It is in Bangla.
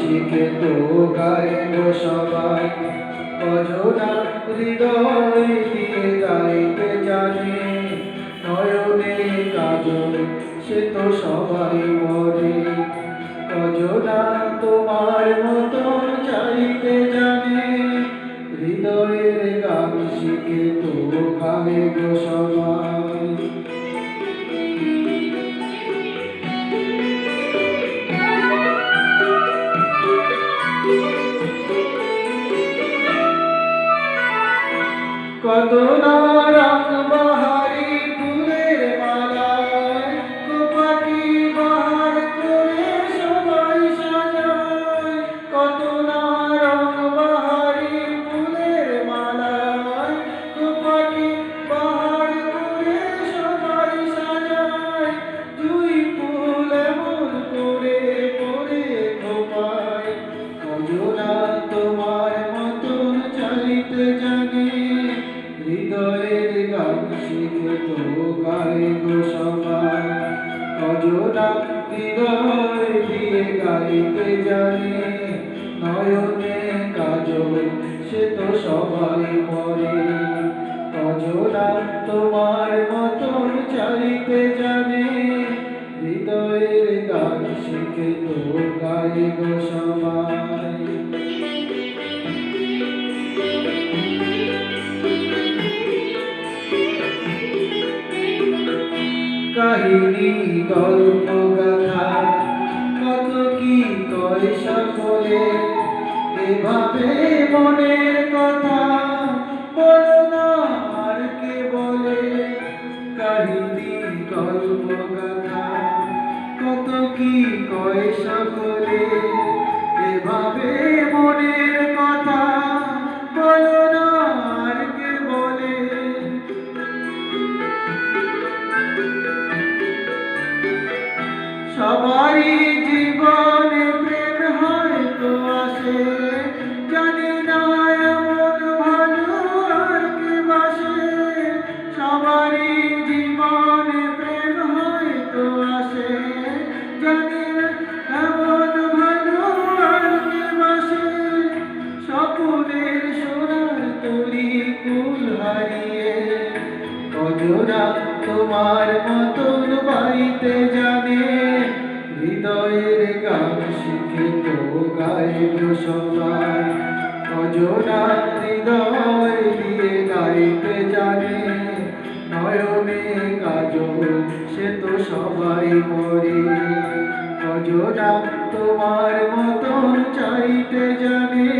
শিখে তো গাইব সবাই। অজনা হৃদয় দিয়ে গাইতে জানে, নয়নে সে তো সবাই বলে অজনা তোমার মতো চাইতে জানে, হৃদয়ের গান শিখে তো গাইব সবাই। কত গাইব সবাই। অজোড়া হৃদয় দিয়ে জানে। নয়নে কাজল, সে তো সবাই পরে অজোড়া তোমার মতন চাইতে জানে। হৃদয়ের গান শিখে তো গাইব সবাই। কত কি কয় সকলে এভাবে মনের কথা বলো না আর কে বলে? কাহিনী গল্প কত কি কয় সকলে সবারই জীবনে প্রেম হয়তো আসে। জানি না এমন ভালো আর কে বাসে। সবারই জীবনে প্রেম হয়তো আসে। জানি অজোড়া তোমার মতন বাইতে জানে। হৃদয়ের গান শিখে তো গাইব সবাই অজোড়া হৃদয় দিয়ে গাইতে জানে। নয়নে কাজল সে তো সবাই পড়ে। অজোড়া তোমার মতন চাইতে জানে।